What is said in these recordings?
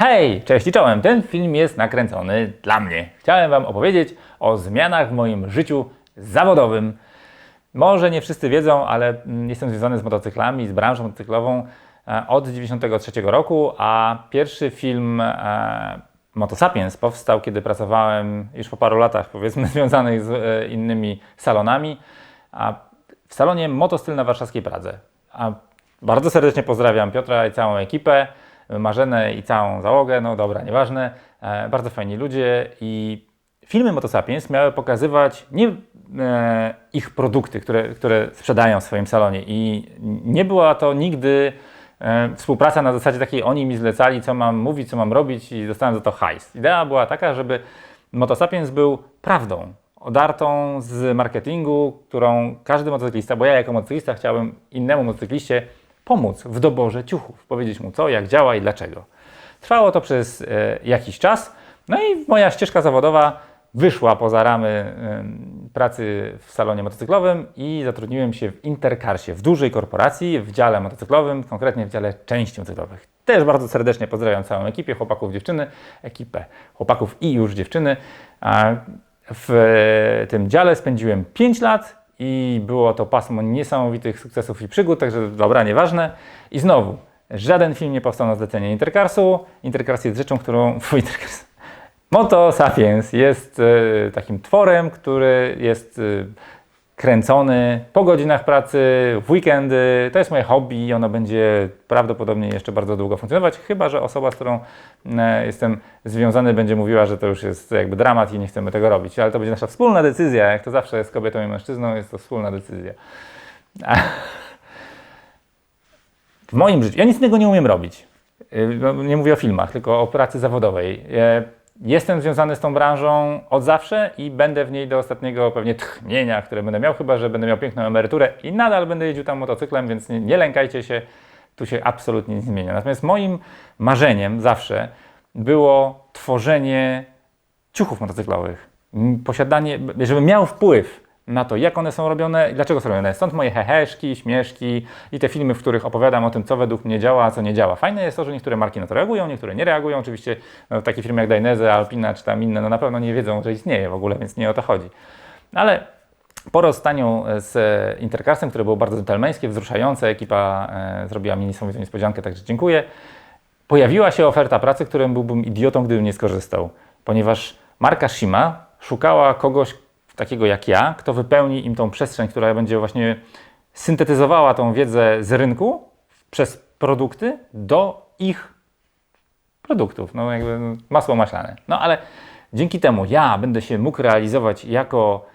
Hej, cześć i czołem. Ten film jest nakręcony dla mnie. Chciałem Wam opowiedzieć o zmianach w moim życiu zawodowym. Może nie wszyscy wiedzą, ale mm, jestem związany z motocyklami, z branżą motocyklową e, od 1993 roku, a pierwszy film e, Motosapiens powstał, kiedy pracowałem już po paru latach, powiedzmy, związanych z e, innymi salonami, w salonie Motostyl na warszawskiej Pradze. A bardzo serdecznie pozdrawiam Piotra i całą ekipę, Marzenę i całą załogę, no dobra, nieważne, e, bardzo fajni ludzie i filmy Motosapiens miały pokazywać nie e, ich produkty, które, które sprzedają w swoim salonie i nie była to nigdy e, współpraca na zasadzie takiej, oni mi zlecali, co mam mówić, co mam robić i dostałem za to hajs. Idea była taka, żeby Motosapiens był prawdą, odartą z marketingu, którą każdy motocyklista, bo ja jako motocyklista chciałbym innemu motocykliście pomóc w doborze ciuchów, powiedzieć mu co, jak działa i dlaczego. Trwało to przez e, jakiś czas, no i moja ścieżka zawodowa wyszła poza ramy pracy w salonie motocyklowym i zatrudniłem się w Intercarsie, w dużej korporacji, w dziale motocyklowym, konkretnie w dziale części motocyklowych. Też bardzo serdecznie pozdrawiam całą ekipę, chłopaków, dziewczyny, ekipę chłopaków i już dziewczyny. W tym dziale spędziłem 5 lat i było to pasmo niesamowitych sukcesów i przygód, także dobra, nieważne. I znowu, żaden film nie powstał na zlecenie Intercarsu. Intercars jest rzeczą, którą... Fu, Intercars. Moto Sapiens jest e, takim tworem, który jest e, kręcony po godzinach pracy, w weekendy. To jest moje hobby i ono będzie prawdopodobnie jeszcze bardzo długo funkcjonować, chyba że osoba, z którą e, jestem związany, będzie mówiła, że to już jest jakby dramat i nie chcemy tego robić. Ale to będzie nasza wspólna decyzja, jak to zawsze jest z kobietą i mężczyzną, jest to wspólna decyzja. W moim życiu, ja nic innego nie umiem robić. Y, no, Nie mówię o filmach, tylko o pracy zawodowej. Jestem związany z tą branżą od zawsze i będę w niej do ostatniego pewnie tchnienia, które będę miał, chyba że będę miał piękną emeryturę i nadal będę jeździł tam motocyklem, więc nie, nie lękajcie się, tu się absolutnie nic nie zmienia. Natomiast moim marzeniem zawsze było tworzenie ciuchów motocyklowych. Posiadanie, żebym miał wpływ na to, jak one są robione i dlaczego są robione. Stąd moje heheszki, śmieszki i te filmy, w których opowiadam o tym, co według mnie działa, a co nie działa. Fajne jest to, że niektóre marki na to reagują, niektóre nie reagują. Oczywiście no, takie firmy jak Dainese, Alpina czy tam inne, no na pewno nie wiedzą, że istnieje w ogóle, więc nie o to chodzi. Ale po rozstaniu z Intercarsem, które było bardzo dżentelmeńskie, wzruszające, ekipa e, zrobiła mi niesamowitą niespodziankę, także dziękuję. Pojawiła się oferta pracy, którą byłbym idiotą, gdybym nie skorzystał, ponieważ marka Shima szukała kogoś takiego jak ja, kto wypełni im tą przestrzeń, która będzie właśnie syntetyzowała tą wiedzę z rynku przez produkty do ich produktów, no jakby masło maślane. No ale dzięki temu ja będę się mógł realizować jako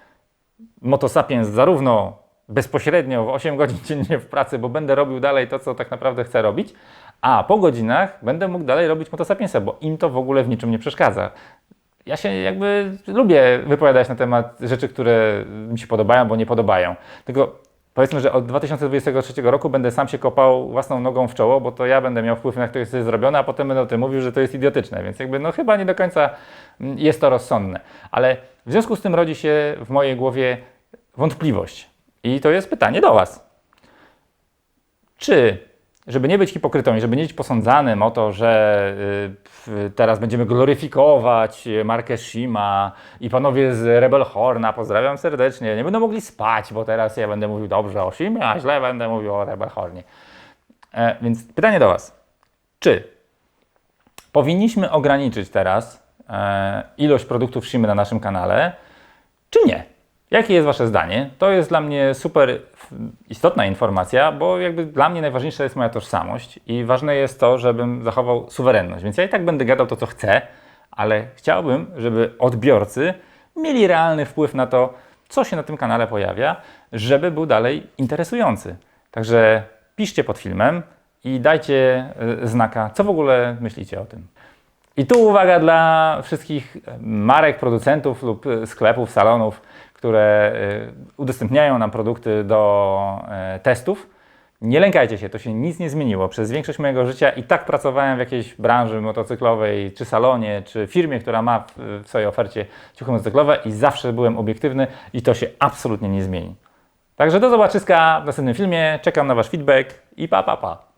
motosapiens zarówno bezpośrednio w 8 godzin dziennie w pracy, bo będę robił dalej to, co tak naprawdę chcę robić, a po godzinach będę mógł dalej robić motosapiensa, bo im to w ogóle w niczym nie przeszkadza. Ja się jakby lubię wypowiadać na temat rzeczy, które mi się podobają, bo nie podobają. Tylko powiedzmy, że od 2023 roku będę sam się kopał własną nogą w czoło, bo to ja będę miał wpływ na to, co jest zrobione, a potem będę o tym mówił, że to jest idiotyczne, więc jakby no chyba nie do końca mm, jest to rozsądne. Ale w związku z tym rodzi się w mojej głowie wątpliwość. I to jest pytanie do Was. Czy, żeby nie być hipokrytą i żeby nie być posądzanym o to, że y, teraz będziemy gloryfikować markę Shima i panowie z Rebel Horna, pozdrawiam serdecznie, nie będą mogli spać, bo teraz ja będę mówił dobrze o Shimie, a źle będę mówił o Rebel Hornie. E, więc pytanie do Was. Czy powinniśmy ograniczyć teraz e, ilość produktów Shimy na naszym kanale, czy nie? Jakie jest Wasze zdanie? To jest dla mnie super istotna informacja, bo jakby dla mnie najważniejsza jest moja tożsamość i ważne jest to, żebym zachował suwerenność. Więc ja i tak będę gadał to, co chcę, ale chciałbym, żeby odbiorcy mieli realny wpływ na to, co się na tym kanale pojawia, żeby był dalej interesujący. Także piszcie pod filmem i dajcie y, znaka, co w ogóle myślicie o tym. I tu uwaga dla wszystkich marek, producentów lub e, sklepów, salonów, które e, udostępniają nam produkty do e, testów. Nie lękajcie się, to się nic nie zmieniło. Przez większość mojego życia i tak pracowałem w jakiejś branży motocyklowej, czy salonie, czy firmie, która ma w swojej ofercie ciuchy motocyklowe i zawsze byłem obiektywny i to się absolutnie nie zmieni. Także do zobaczyska w następnym filmie. Czekam na Wasz feedback i pa, pa, pa.